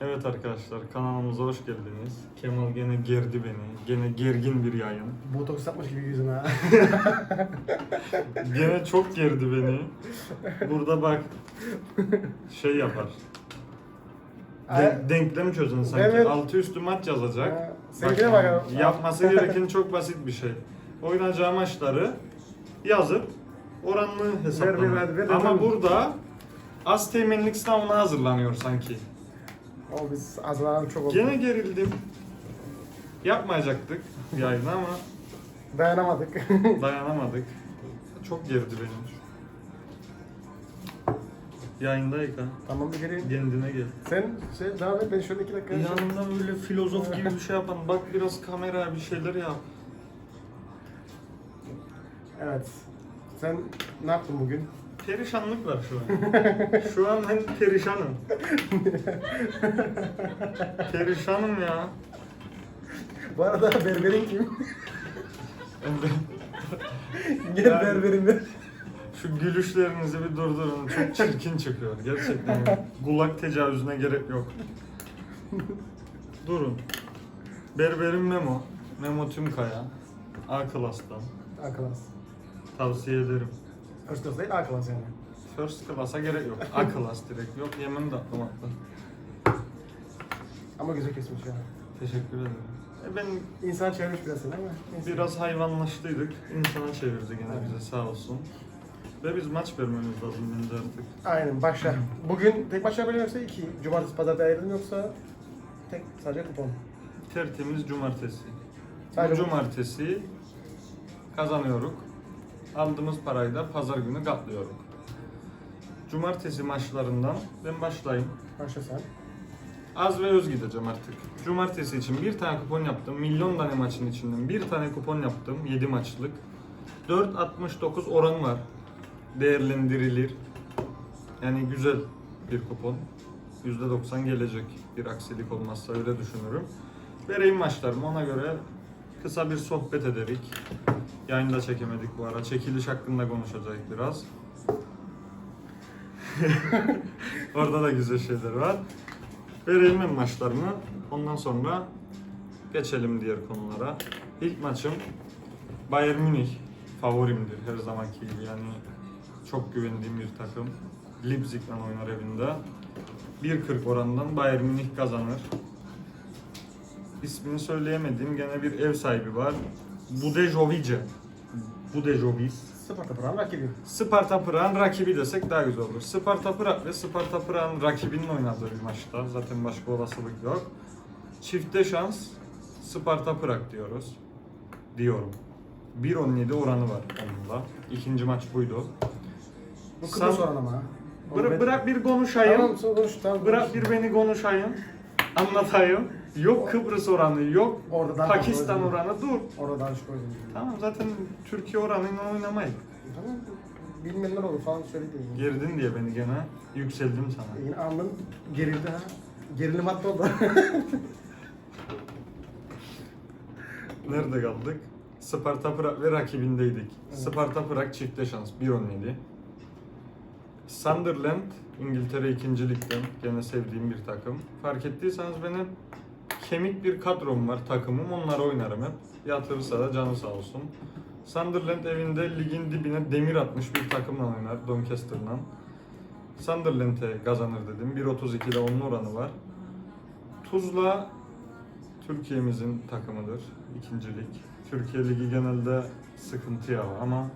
Evet arkadaşlar kanalımıza hoş geldiniz. Kemal gene gerdi beni. Gene gergin bir yayın. Botoks yapmış gibi yüzüme ha. Gene çok gerdi beni. Burada bak şey yapar. De- denklem çözün sanki. Evet. Altı üstü maç yazacak. Ha, Bak bakalım. Yapması gereken çok basit bir şey. Oynayacağı maçları yazıp oranını hesaplamak. ver, ver, Ama ver. burada az teğmenlik sınavına hazırlanıyor sanki. O biz azılan çok oldu. Gene gerildim. Yapmayacaktık yayını ama Dayanamadık. dayanamadık. Çok gerdi beni. Yayındayız ha. tamam bir geleyim. Kendine gel. Sen şey, devam et ben şöyle iki dakika. Yanında böyle filozof gibi bir şey yapan. Bak biraz kamera bir şeyler yap. Evet. Sen ne yaptın bugün? Perişanlık var şu an. Şu an ben perişanım. perişanım ya. Bu arada berberin kim? Gel Yani- berberim ben. Şu gülüşlerinizi bir durdurun. Çok çirkin çıkıyor. Gerçekten. Kulak tecavüzüne gerek yok. Durun. Berberim Memo. Memo Tümkaya. A klastan. A klas. Tavsiye ederim. First class değil A klas yani. First class'a gerek yok. A class direkt. Yok yemin de aklım attı. Ama güzel kesmiş ya. Teşekkür ederim. E ben İnsan çevirmiş biraz seni ama. neyse. biraz hayvanlaştıydık. İnsana çevirdi gene bize sağ olsun. Ve biz maç vermemiz lazım bence artık. Aynen başla. Bugün tek başına böyle yoksa iki. Cumartesi pazarda ayrıldın yoksa tek sadece kupon. Tertemiz cumartesi. Sadece bu- cumartesi kazanıyoruz. Aldığımız parayı da pazar günü katlıyoruz. Cumartesi maçlarından ben başlayayım. Başla sen. Az ve öz gideceğim artık. Cumartesi için bir tane kupon yaptım. Milyon tane maçın içinden bir tane kupon yaptım. 7 maçlık. 4.69 oran var. Değerlendirilir. Yani güzel bir kupon. %90 gelecek bir aksilik olmazsa öyle düşünürüm. Vereyim maçlarımı ona göre kısa bir sohbet ederik. Yayında çekemedik bu ara. Çekiliş hakkında konuşacağız biraz. Orada da güzel şeyler var. Vereyim ben maçlarımı. Ondan sonra geçelim diğer konulara. İlk maçım Bayern Münih favorimdir her zamanki gibi yani çok güvendiğim bir takım. Leipzig'le oynar evinde. 1.40 orandan Bayern Münih kazanır. İsmini söyleyemediğim gene bir ev sahibi var. Budejovice. Budejovic. Sparta Pıran rakibi. Sparta Prag'ın rakibi desek daha güzel olur. Sparta Prag ve Sparta Prag'ın rakibinin oynadığı bir maçta. Zaten başka olasılık yok. Çifte şans Sparta Prag diyoruz. Diyorum. 1.17 oranı var onunla. İkinci maç buydu. Bu Kıbrıs Sen- oranı ama. ha. Bıra- bırak bir konuşayım. Tamam sonra konuş tamam. Bırak konuş. bir beni konuşayım. Anlatayım. Yok Kıbrıs oranı, yok Orada daha Pakistan oranı. Dur. Orada daha düşük oynuyor. Tamam zaten Türkiye oranıyla oynamayız. Tamam. Bilmeyenler olur falan söyledi. Girdin diye beni gene yükseldim sana. Yine anın gerildi ha. Gerilim hattı oldu. Nerede kaldık? Sparta Prag ve rakibindeydik. Sparta Prag çifte şans 1.17. Sunderland İngiltere 2. Lig'den gene sevdiğim bir takım. Fark ettiyseniz benim kemik bir kadrom var takımım onları oynarım hep. Yatırırsa da canı sağ olsun. Sunderland evinde ligin dibine demir atmış bir takımla oynar Doncaster'la. Sunderland'e kazanır dedim. 1.32'de onun oranı var. Tuzla Türkiye'mizin takımıdır. ikinci lig. Türkiye Ligi genelde sıkıntı ya ama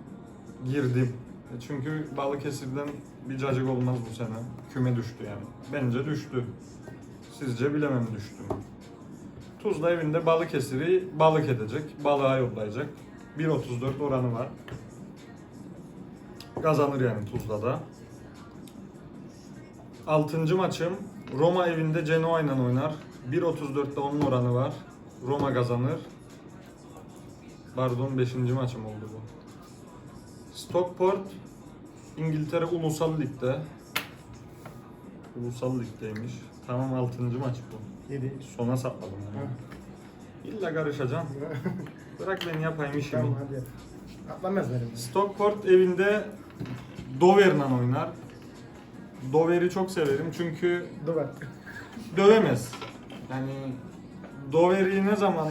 girdim. E Çünkü Balıkesir'den bir cacık olmaz bu sene. Küme düştü yani. Bence düştü. Sizce bilemem düştü mü? Tuzla evinde Balıkesir'i balık edecek. Balığa yollayacak. 1.34 oranı var. Kazanır yani Tuzla'da. Altıncı maçım Roma evinde Genoa ile oynar. 1.34'te onun oranı var. Roma kazanır. Pardon 5. maçım oldu bu. Stockport İngiltere Ulusal Lig'de. Ulusal Lig'deymiş. Tamam 6. maç bu. 7. Sona sakladım yani. İlla karışacağım. Bırak ben yapayım işimi. tamam hadi. Atlanmaz benim. Stockport evinde Dover'le oynar. Dover'i çok severim çünkü bak. dövemez. Yani Doveri'yi ne zaman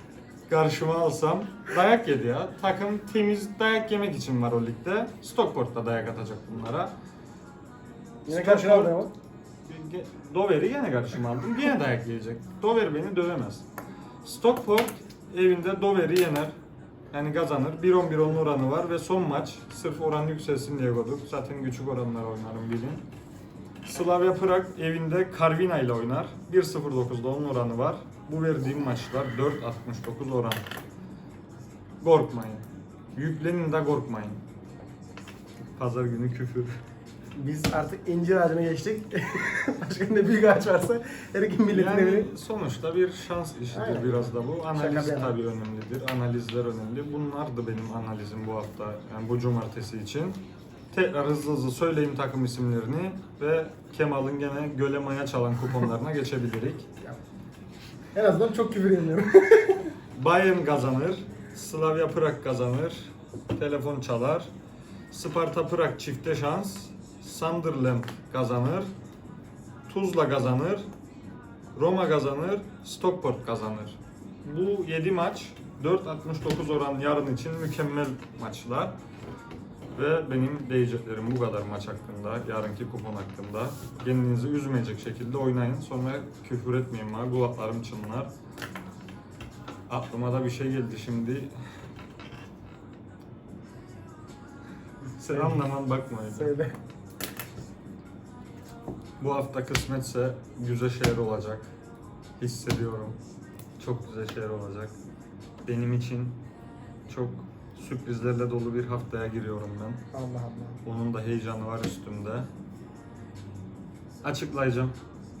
karşıma alsam dayak yedi ya. Takım temiz dayak yemek için var o ligde. Stockport'ta dayak atacak bunlara. Yine ama. Ge- Dover'i yine karşıma aldım. Yine dayak yiyecek. Dover beni dövemez. Stockport evinde Dover'i yener. Yani kazanır. 1-11-10 oranı var ve son maç sırf oran yükselsin diye koyduk. Zaten küçük oranlar oynarım bilin. Slavia Prag evinde Karvina ile oynar. 1-0-9'da onun oranı var. Bu verdiğim maçlar 4-69 oran. Korkmayın. Yüklenin de korkmayın. Pazar günü küfür. Biz artık incir ağacına geçtik. Başka ne büyük ağaç varsa her iki milletin Yani sonuçta bir şans işidir Aynen. biraz da bu. Analiz Şaka bir tabii önemlidir. Analizler önemli. Bunlar da benim analizim bu hafta, yani bu cumartesi için. Tekrar hızlı hızlı söyleyeyim takım isimlerini ve Kemal'ın gene göle maya çalan kuponlarına geçebilirik. En azından çok küfür yemiyorum. Bayern kazanır, Slavia Prag kazanır, telefon çalar, Sparta Prag çifte şans, Sunderland kazanır, Tuzla kazanır, Roma kazanır, Stockport kazanır. Bu 7 maç 4.69 oran yarın için mükemmel maçlar. Ve benim diyeceklerim bu kadar maç hakkında, yarınki kupon hakkında. Kendinizi üzmeyecek şekilde oynayın. Sonra küfür etmeyin bana, kulaklarım çınlar. Aklıma da bir şey geldi şimdi. Sen anlaman bakma öyle. Söyle. Bu hafta kısmetse güzel şeyler olacak. Hissediyorum. Çok güzel şeyler olacak. Benim için çok sürprizlerle dolu bir haftaya giriyorum ben. Allah Allah. Onun da heyecanı var üstümde. Açıklayacağım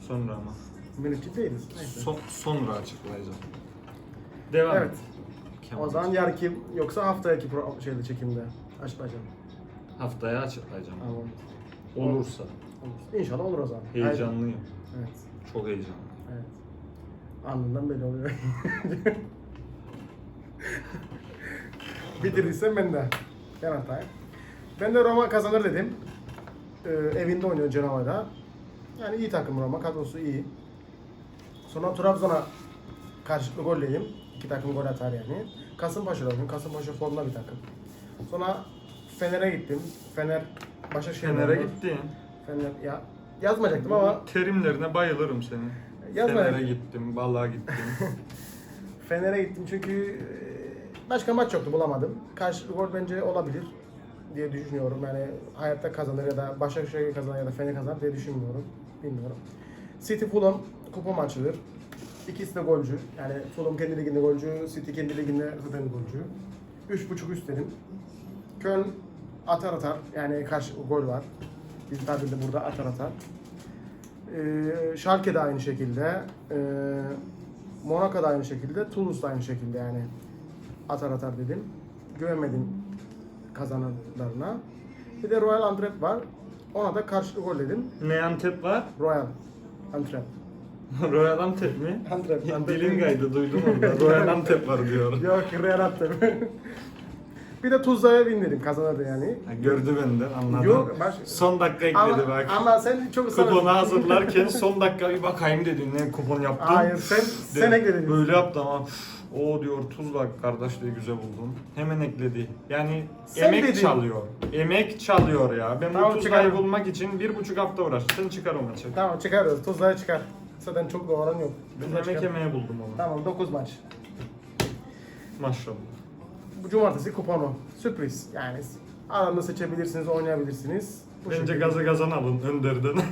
sonra ama. Mülkçü değiliz. Neyse. Son, sonra açıklayacağım. Devam Evet. et. Kemal. O zaman yarınki yoksa haftaki pro şeyde çekimde açıklayacağım. Haftaya açıklayacağım. Tamam. Olursa. Olur. İnşallah olur o zaman. Heyecanlıyım. Evet. Çok heyecanlıyım. Evet. Anından belli oluyor. Bitirirsen ben de. Ben hatayım. Ben de Roma kazanır dedim. Ee, evinde oynuyor Cenova'da. Yani iyi takım Roma. Kadrosu iyi. Sonra Trabzon'a karşılıklı gol yiyeyim. İki takım gol atar yani. Kasımpaşa'da oynuyor. Kasımpaşa formda bir takım. Sonra Fener'e gittim. Fener Başakşehir'e Fener'e oynuyor. Gittin. Fener ya yazmayacaktım ama Terimlerine bayılırım senin. Yazma. Fener'e gittim, balığa gittim. Fener'e gittim çünkü e, başka maç yoktu bulamadım. Karşı gol bence olabilir diye düşünüyorum. Yani hayatta kazanır ya da Başakşehir kazanır ya da Fener kazanır diye düşünmüyorum. Bilmiyorum. City Fulham kupa maçıdır. İkisi de golcü. Yani Fulham kendi liginde golcü, City kendi liginde zaten golcü. Üç buçuk üst dedim. Köln atar atar. Yani karşı gol var. Biz tabirle burada atar atar. Ee, Schalke de aynı şekilde. Ee, Monaco da aynı şekilde. Toulouse da aynı şekilde yani. Atar atar dedim. Güvenmedim kazananlarına. Bir de Royal Antwerp var. Ona da karşılık gol dedim. ne Antep var? Royal Antwerp. Royal Antep mi? Antwerp. Antwerp. Dilin kaydı duydum orada. Royal Antep var diyor. Yok Real Antwerp. bir de Tuzla'ya bin dedim kazanırdı yani. Ha, gördü benden anladım. Yok, baş- Son dakika ekledi Ama, bak. ama sen çok ısrar Kuponu hazırlarken son dakika bir bakayım dedin ne kupon yaptın. Hayır, sen- sen De- ekledin. Böyle yaptı ama o diyor tuzla kardeş diye güzel buldum. Hemen ekledi. Yani Sen emek dedin. çalıyor. Emek çalıyor ya. Ben Tamam, bu tuzlayı çıkarım. bulmak için bir buçuk hafta uğraştım. Sen çıkar o maçı. Tamam çıkarıyoruz. Tuzla'ya çıkar. Zaten çok da oran yok. Ben Tuzla emek çıkar. yemeğe buldum onu. Tamam 9 maç. Maşallah. Bu cumartesi kuponu. Sürpriz. Yani aranda seçebilirsiniz, oynayabilirsiniz. Bu Bence şekilde. gazı kazan alın Önder'den.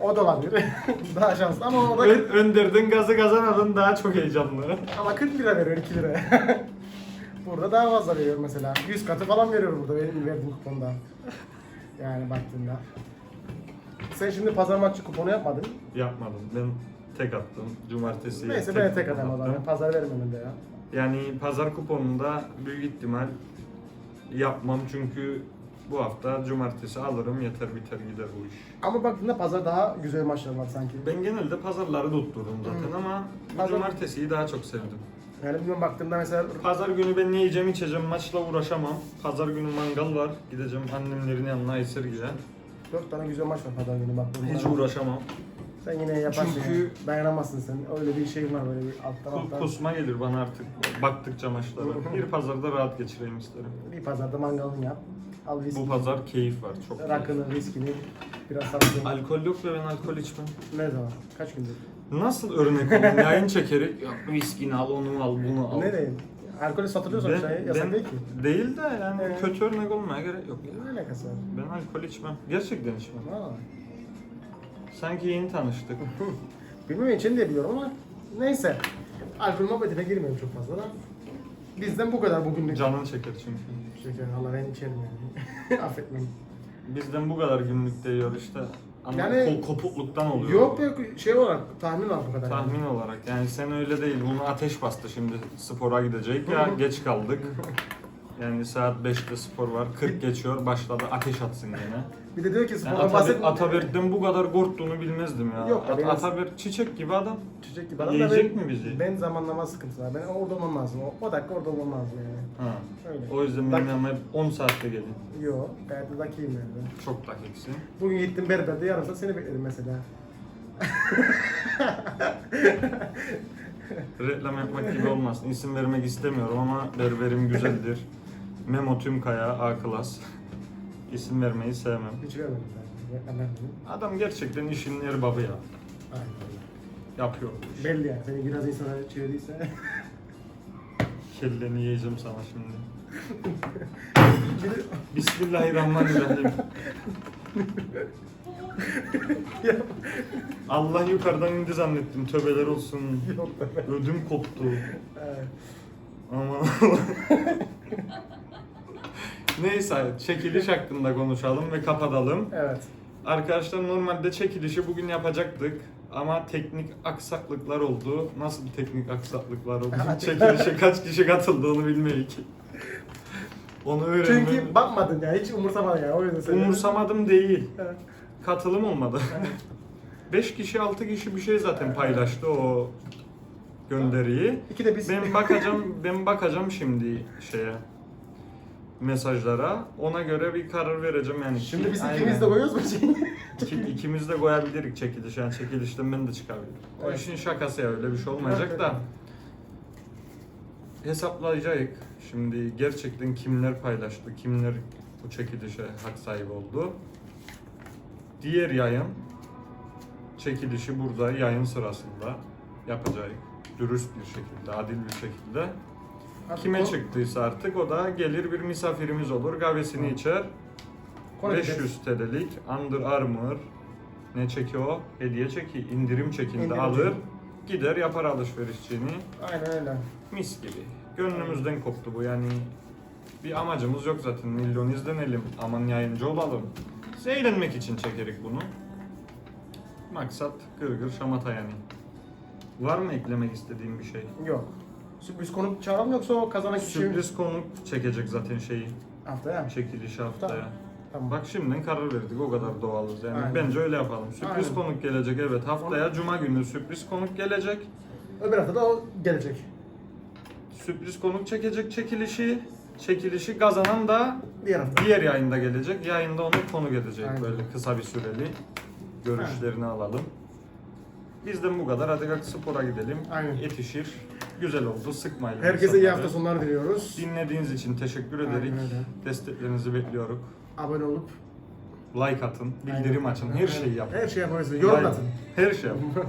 O da olabilir. daha şanslı ama o da Ön- Önder'den gazı kazan alın daha çok heyecanlı. ama 40 lira veriyor 2 lira. burada daha fazla veriyor mesela. 100 katı falan veriyor burada benim verdiğim kuponda. Yani baktığında. Sen şimdi pazar maçı kuponu yapmadın. Yapmadım. Ben tek attım. Cumartesi. Neyse ben tek atayım o zaman. Pazar vermem de ya. Yani pazar kuponunda büyük ihtimal yapmam çünkü bu hafta cumartesi alırım yeter biter gider bu iş. Ama baktığında pazar daha güzel maçlar var sanki. Ben genelde pazarları tutturdum zaten ama bu Pazar- cumartesiyi daha çok sevdim. Yani bilmiyorum baktığımda mesela Pazar günü ben ne yiyeceğim içeceğim maçla uğraşamam. Pazar günü mangal var. Gideceğim annemlerin yanına Esirge'ye. 4 tane güzel maç var pazar günü baktığımda. Hiç uğraşamam. Sen yine yaparsın Çünkü- ya. Dayanamazsın sen. Öyle bir şeyin var böyle bir alttan alttan. Kusma gelir bana artık baktıkça maçlara. Bir pazarda rahat geçireyim isterim. Bir pazarda mangalını yap. Al viski. Bu pazar keyif var çok. keyif. Rakını, viskini. Biraz sarımsak. Alkol yok ve ben alkol içmem. Ne zaman? Kaç gündür? Nasıl örnek olayım? Yayın çekerek yok viskini al, onu al, bunu al. Nereye? Alkolü satılıyorsa bir şey yasak değil ki. Değil de yani Ee? kötü örnek olmaya gerek yok. Ne alakası var? Ben alkol içmem. Gerçekten içmem. Valla. Sanki yeni tanıştık. Bilmem için diye biliyorum ama neyse. Alkol muhabbetine girmiyorum çok fazla da. Bizden bu kadar bugünlük. Canın çeker çünkü. Şeker Allah ben içerim yani. Affetmeyin. Bizden bu kadar günlük değiyor işte. Ama Yani- ko- kopukluktan oluyor. Yok yok şey olarak tahmin var bu kadar. Tahmin olarak yani sen öyle değil. Bunu ateş bastı şimdi spora gidecek ya geç kaldık. Yani saat 5'te spor var. 40 geçiyor. Başladı ateş atsın gene. Bir de diyor ki Yani spordan Ataberk, bahsetme. Ataberk'ten bu kadar korktuğunu bilmezdim ya. Yok, At- biraz- Ataberk çiçek gibi adam. Çiçek gibi adam da Yiyecek ben- mi bizi? Ben zamanlama sıkıntısı var. Ben orada olmam lazım. O, o dakika orada olmam lazım yani. Ha. Öyle. O yüzden Dak- benim hep 10 saatte gelin. Yok gayet de dakiyim yani. ben. Çok dakiksin. Bugün gittim berberde yarım saat seni bekledim mesela. Reklam yapmak gibi olmasın. İsim vermek istemiyorum ama berberim güzeldir. Memo Tümkaya A klas. İsim vermeyi sevmem. Hiç vermedim ben. Vermedim. Adam gerçekten işinin erbabı ya. Aynen öyle. Yapıyor. bu işi. Belli yani. Seni biraz insana çevirdiyse. Kelleni yiyeceğim sana şimdi. Bismillahirrahmanirrahim. Allah yukarıdan indi zannettim. Tövbeler olsun. Yok ben. Ödüm koptu. Evet. Ama Neyse çekiliş hakkında konuşalım ve kapatalım. Evet. Arkadaşlar normalde çekilişi bugün yapacaktık ama teknik aksaklıklar oldu. Nasıl teknik aksaklıklar oldu? Çekilişe kaç kişi katıldığını bilmeyik. Onu öğrenmem. Çünkü bakmadın ya. Hiç umursamadın ya. O yüzden söyledim. Umursamadım değil. Evet. Katılım olmadı. 5 kişi 6 kişi bir şey zaten paylaştı o gönderiyi. İki de biz. Ben bakacağım ben bakacağım şimdi şeye mesajlara. Ona göre bir karar vereceğim yani. Şimdi biz ikimiz de koyuyoruz mu şeyi? İki, ikimiz de koyabiliriz çekiliş. Yani çekilişten ben de çıkabilirim. O Evet. işin şakası ya öyle bir şey olmayacak da. Hesaplayacağız. Şimdi gerçekten kimler paylaştı, kimler bu çekilişe hak sahibi oldu. Diğer yayın çekilişi burada yayın sırasında yapacağız. Dürüst bir şekilde, adil bir şekilde. Artık Kime o- çıktıysa artık o da gelir bir misafirimiz olur. Kahvesini içer. Konu 500 TL'lik Under Armour ne çeki o? Hediye çeki. indirim çekinde İndirim alır. çeki. Gider yapar alışverişçini. Aynen öyle. Mis gibi. Gönlümüzden koptu bu yani. Bir amacımız yok zaten. Milyon izlenelim. Aman yayıncı olalım. Biz eğlenmek için çekerik bunu. Maksat gırgır şamata yani. Var mı eklemek istediğim bir şey? Yok. Sürpriz konuk çağıralım yoksa o kazanan kişi Sürpriz konuk çekecek zaten şeyi. haftaya. Çekiliş haftaya. Tamam. Tamam. Bak şimdiden karar verdik o kadar doğalız yani. Aynen. Bence öyle yapalım. Sürpriz Aynen. konuk gelecek evet. Haftaya cuma günü sürpriz konuk gelecek. Öbür hafta da o gelecek. Sürpriz konuk çekecek çekilişi. Çekilişi kazanan da Diğer hafta. diğer yayında gelecek. Yayında onu konu gelecek Aynen. böyle kısa bir süreli. Görüşlerini alalım. Bizden bu kadar. Hadi kalk spora gidelim. Aynen. Yetişir. Güzel oldu. Sıkmayalım. Herkese iyi hafta sonları diliyoruz. Dinlediğiniz için teşekkür Aynen ederim. öyle. Desteklerinizi bekliyoruz. Abone olup Like atın, bildirim Aynen. açın, her şeyi yapın. Her şeyi yapabilirsiniz. Yorum Yani atın. Her şey yapın.